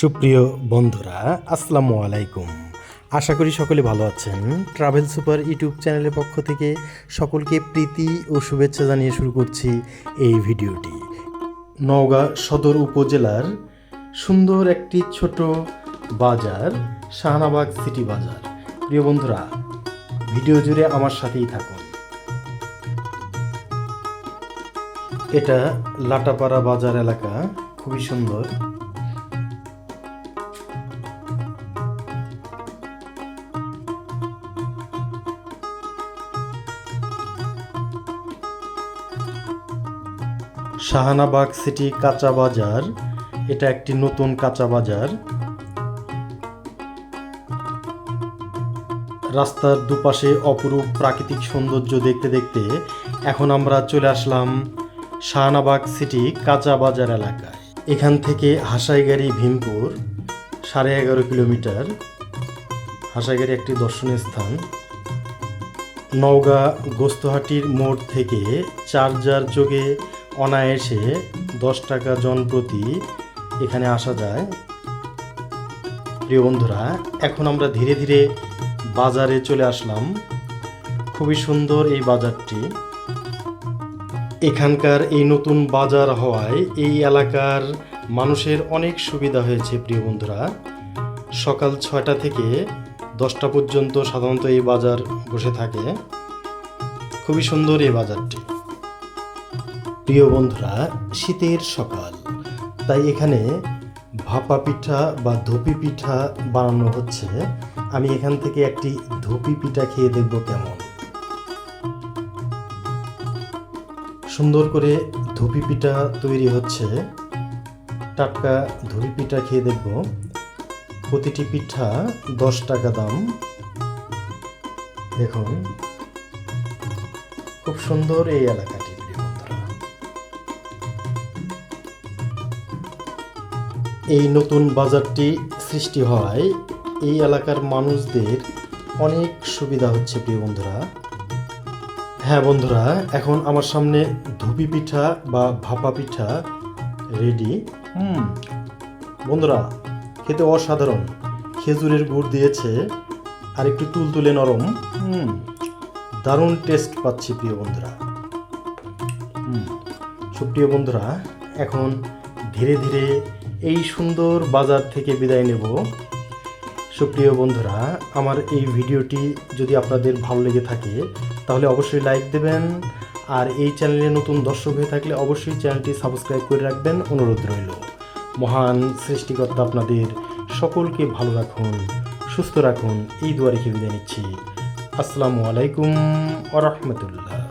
সুপ্রিয় বন্ধুরা, আসসালামু আলাইকুম। আশা করি সকলে ভালো আছেন। ট্রাভেল সুপার ইউটিউব চ্যানেলের পক্ষ থেকে সকলকে প্রীতি ও শুভেচ্ছা জানিয়ে শুরু করছি এই ভিডিওটি। নওগাঁ সদর উপজেলার সুন্দর একটি ছোট বাজার, শাহনাবাগ সিটি বাজার। প্রিয় বন্ধুরা, ভিডিও জুড়ে আমার সাথেই থাকুন। এটা লাটাপাড়া বাজার এলাকা, খুবই সুন্দর। শাহানাবাগ সিটি কাঁচা বাজার। এটা একটি নতুন কাঁচা বাজার। রাস্তার দুপাশে অপরূপ প্রাকৃতিক সৌন্দর্য দেখতে দেখতে এখন আমরা চলে আসলাম শাহনাবাগ সিটি কাঁচা বাজার এলাকায়। এখান থেকে হাসাইগাড়ি ভীমপুর, সাড়ে এগারো কিলোমিটার। হাসাইগাড়ি একটি দর্শনীয় স্থান। নওগাঁ গোস্তহাটির মোড় থেকে চার্জার যোগে অনায়াসে দশ টাকা জন প্রতি এখানে আসা যায়। প্রিয় বন্ধুরা, এখন আমরা ধীরে ধীরে বাজারে চলে আসলাম। খুবই সুন্দর এই বাজারটি। এখানকার এই নতুন বাজার হওয়ায় এই এলাকার মানুষের অনেক সুবিধা হয়েছে, প্রিয় বন্ধুরা। সকাল ছয়টা থেকে দশটা পর্যন্ত সাধারণত এই বাজার বসে থাকে। খুবই সুন্দর এই বাজারটি। প্রিয় বন্ধুরা, শীতের সকাল। তাই এখানে ভাপা পিঠা বা ধুপি পিঠা বানানো হচ্ছে। আমি এখান থেকে একটি ধুপি পিঠা খেয়ে দেখব কেমন। সুন্দর করে ধুপি পিঠা তৈরি হচ্ছে। টাটকা ধুপি পিঠা খেয়ে দেখব। প্রতিটি পিঠা দশ টাকা দাম। দেখুন। খুব সুন্দর এই এলাকাটি। এই নতুন বাজারটি সৃষ্টি হওয়ায় এই এলাকার মানুষদের অনেক সুবিধা হচ্ছে প্রিয় বন্ধুরা। হ্যাঁ বন্ধুরা এখন আমার সামনে ধুপি পিঠা বা ভাপা পিঠা রেডি হুম। বন্ধুরা খেতে অসাধারণ। খেজুরের গুড় দিয়েছে আর একটু তুলতুলে নরম। হুম। দারুণ টেস্ট পাচ্ছি প্রিয় বন্ধুরা। হুম। সুপ্রিয় বন্ধুরা এখন ধীরে ধীরে এই সুন্দর বাজার থেকে বিদায় নেব। সুপ্রিয় বন্ধুরা, আমার এই ভিডিওটি যদি আপনাদের ভালো লেগে থাকে, তাহলে অবশ্যই লাইক দেবেন। আর এই চ্যানেলে নতুন দর্শক হয়ে থাকলে অবশ্যই চ্যানেলটি সাবস্ক্রাইব করে রাখবেন। অনুরোধ রইল। মহান সৃষ্টিকর্তা আপনাদের সকলকে ভালো রাখুন, সুস্থ রাখুন। এই দুয়ারে বিদায় নিচ্ছি। আসসালামু আলাইকুম আ